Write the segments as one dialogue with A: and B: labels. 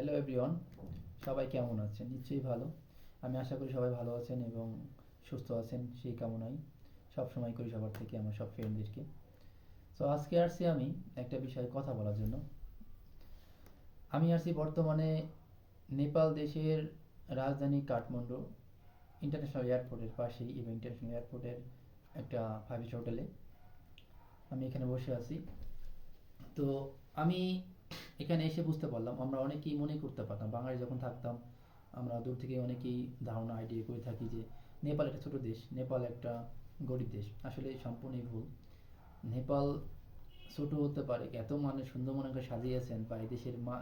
A: Hello everyone সবাই কেমন আছেন? নিশ্চয়ই ভালো। আমি আশা করি সবাই ভালো আছেন এবং সুস্থ আছেন সেই কামনাই। সব সময় করি সবার থেকে, আমার সব ফ্রেন্ডদেরকে। তো আজকে আসছি আমি একটা বিষয়ে কথা বলার জন্য। আমি আসছি বর্তমানে নেপাল দেশের রাজধানী কাঠমান্ডু ইন্টারন্যাশনাল এয়ারপোর্টের পাশেই এবং ইন্টারন্যাশনাল এয়ারপোর্টের একটা ফাইভ হোটেলে আমি এখানে বসে আছি। তো আমি এখানে এসে বুঝতে পারলাম, আমরা অনেকেই মনে করতে পারতাম, বাঙালি যখন থাকতাম, আমরা দূর থেকে অনেকেই ধারণা আইডিয়া করে থাকি যে নেপাল একটা ছোট দেশ, নেপাল একটা গরিব দেশ, আসলে সম্পূর্ণই ভুল। নেপাল ছোট হতে পারে, এত মানে সুন্দর মনে করে সাজিয়েছেন বা এই দেশের মা,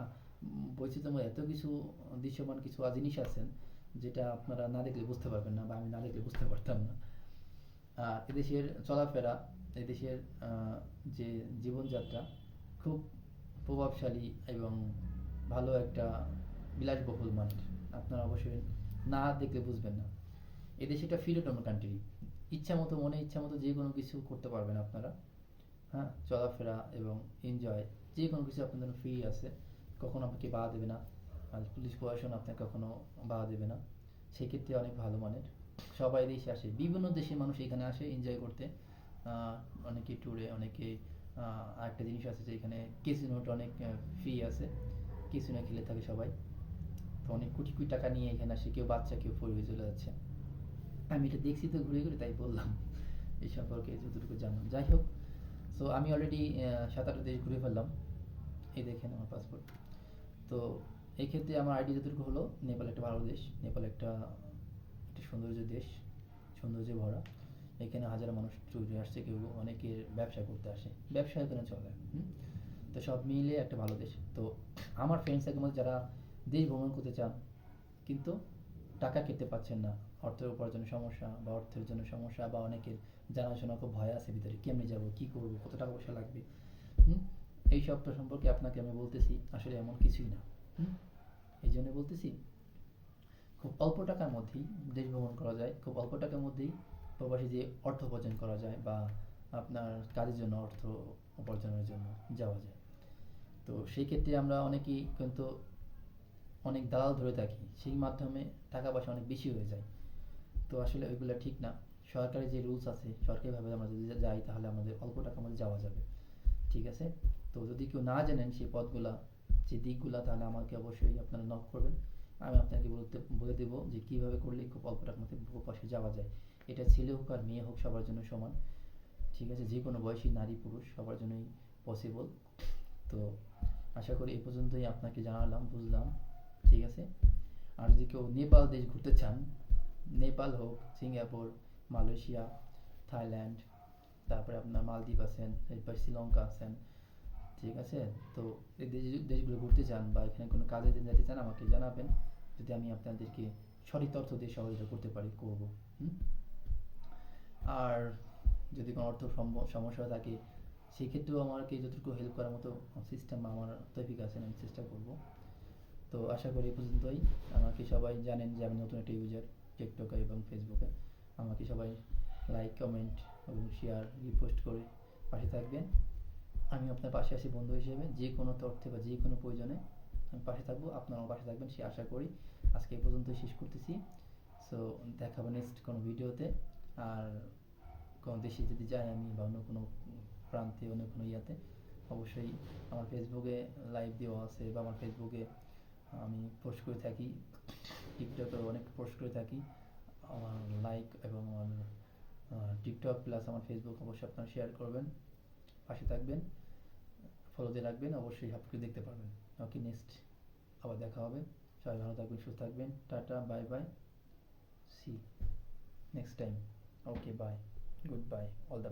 A: বৈচিত্র্যময় এত কিছু দৃশ্যমান কিছু জিনিস আছেন, যেটা আপনারা না দেখলে বুঝতে পারবেন না বা আমি না দেখলে বুঝতে পারতাম না। আর এদেশের চলাফেরা, এদেশের যে জীবনযাত্রা খুব প্রভাবশালী এবং ভালো একটা বিলাসবহুল মানের আপনারা অবশ্যই না দেখলে বুঝবেন না। এদেশে একটা ফ্রিডম কান্ট্রি ইচ্ছা মতো মনে, ইচ্ছা মতো যে কোনো কিছু করতে পারবেন আপনারা। হ্যাঁ চলাফেরা এবং এনজয় যে কোনো কিছু জন্য ফ্রি আছে। কখনো আপনাকে বাধা দেবে না। আর পুলিশ প্রশাসন আপনাকে কখনো বাধা দেবে না। সেক্ষেত্রে অনেক ভালো মানের। সবাই দেশে আসে। বিভিন্ন দেশের মানুষ এখানে আসে এনজয় করতে। অনেকে ট্যুরে অনেকে আরেকটা জিনিস আছে যে এখানে কেসিনোটা অনেক ফ্রি আছে। কেসিনো খেলে থাকে সবাই। তো অনেক কোটি কোটি টাকা নিয়ে এখানে আসে, কেউ বাচ্চা, কেউ পড়ে হয়ে চলে যাচ্ছে। আমি এটা দেখছি তো ঘুরে ঘুরে, তাই বললাম। এই সম্পর্কে যতটুকু জানলাম। যাই হোক সো আমি অলরেডি সাত আটটা দেশ ঘুরে ফেললাম। এই দেখেন আমার পাসপোর্ট তো এই ক্ষেত্রে আমার আইডি যতটুকু হলো, নেপাল একটা ভালো দেশ। নেপাল একটা একটা সৌন্দর্য দেশ। সৌন্দর্যে ভরা। এখানে হাজার মানুষ চলে আসছে, কেউ অনেকে ব্যবসা করতে আসে। ব্যবসা এখানে চলে। তো সব মিলে একটা ভালো দেশ। তো আমার ফ্রেন্ডস মধ্যে যারা দেশ ভ্রমণ করতে চান, কিন্তু টাকা খেতে পাচ্ছেন না, অর্থের উপার্জনের সমস্যা বা অর্থের জন্য সমস্যা বা অনেকের জানাশোনা খুব ভয় আছে ভিতরে, কেমনে যাব, কি করব, কত টাকা পয়সা লাগবে? এই সবটা সম্পর্কে আপনাকে আমি বলতেছি, আসলে এমন কিছুই না? এই জন্য বলতেছি, খুব অল্প টাকার মধ্যেই দেশ ভ্রমণ করা যায়, খুব অল্প টাকার মধ্যেই প্রবাসী যে অর্থ উপার্জন করা যায় বা আপনার কাজের জন্য অর্থ উপার্জনের জন্য যাওয়া যায়। তো সেই ক্ষেত্রে আমরা অনেকেই কিন্তু অনেক দালাল ধরে থাকি, সেই মাধ্যমে টাকা পয়সা অনেক বেশি হয়ে যায়। তো আসলে ওইগুলো ঠিক না। সরকারি যে রুলস আছে, সরকারিভাবে আমরা যদি যাই তাহলে আমাদের অল্প টাকার মধ্যে যাওয়া যাবে। ঠিক আছে? তো যদি কেউ না জানেন সেই পথগুলা, যে দিকগুলা, তাহলে আমাকে অবশ্যই আপনারা নক করবেন। আমি আপনাকে বলতে, বলে দেবো যে কীভাবে করলে খুব অল্প টাকার মধ্যে প্রবাসে যাওয়া যায়। এটা ছেলে হোক আর মেয়ে হোক, সবার জন্য সমান। ঠিক আছে, যে কোনো বয়সী নারী পুরুষ সবার জন্যই পসিবল তো আশা করি এই পর্যন্তই আপনাকে জানালাম, বুঝলাম। ঠিক আছে? আর যদি কেউ নেপাল দেশ ঘুরতে চান, নেপাল হোক, সিঙ্গাপুর, মালয়েশিয়া, থাইল্যান্ড, তারপরে আপনার মালদ্বীপ আছেন, এরপর শ্রীলঙ্কা আছেন, ঠিক আছে? তো এই দেশ, দেশগুলো ঘুরতে চান বা এখানে কোনো কাজে যেতে চান, আমাকে জানাবেন। যদি আমি আপনাদেরকে সঠিক তথ্য দিয়ে সহযোগিতা করতে পারি, করব। হুম? আর যদি কোনো অর্থ সমস্যা থাকে, সেক্ষেত্রেও আমাকে যতটুকু হেল্প করার মতো সিস্টেম আমার তৈফিক আছে, আমি চেষ্টা করব। তো আশা করি পর্যন্তই। আমাকে সবাই জানেন যে আমি নতুন একটা ইউজার টিকটকে এবং ফেসবুকে আমাকে সবাই লাইক কমেন্ট এবং শেয়ার রিপোস্ট করে পাশে থাকবেন। আমি আপনার পাশে আছি বন্ধু হিসেবে। যে কোনো তথ্যে বা যে কোনো প্রয়োজনে আমি পাশে থাকব, আপনারাও পাশে থাকবেন, সে আশা করি। আজকে এই পর্যন্ত শেষ করতেছি। সো দেখা হবে নেক্সট কোনো ভিডিওতে আর কোনো দেশে যদি যাই আমি বা অন্য কোনো প্রান্তে, অন্য কোনো ইয়াতে, অবশ্যই আমার ফেসবুকে লাইভ দেওয়া আছে বা আমার ফেসবুকে আমি পোস্ট করে থাকি। টিকটকে অনেক পোস্ট করে থাকি। আমার লাইক এবং আমার টিকটক প্লাস আমার ফেসবুক অবশ্যই আপনারা শেয়ার করবেন, পাশে থাকবেন ফলো দিয়ে রাখবেন, অবশ্যই কিছু দেখতে পারবেন। ওকে নেক্সট আবার দেখা হবে। সবাই ভালো থাকবেন, সুস্থ থাকবেন। Tata bye bye see next time okay bye goodbye all the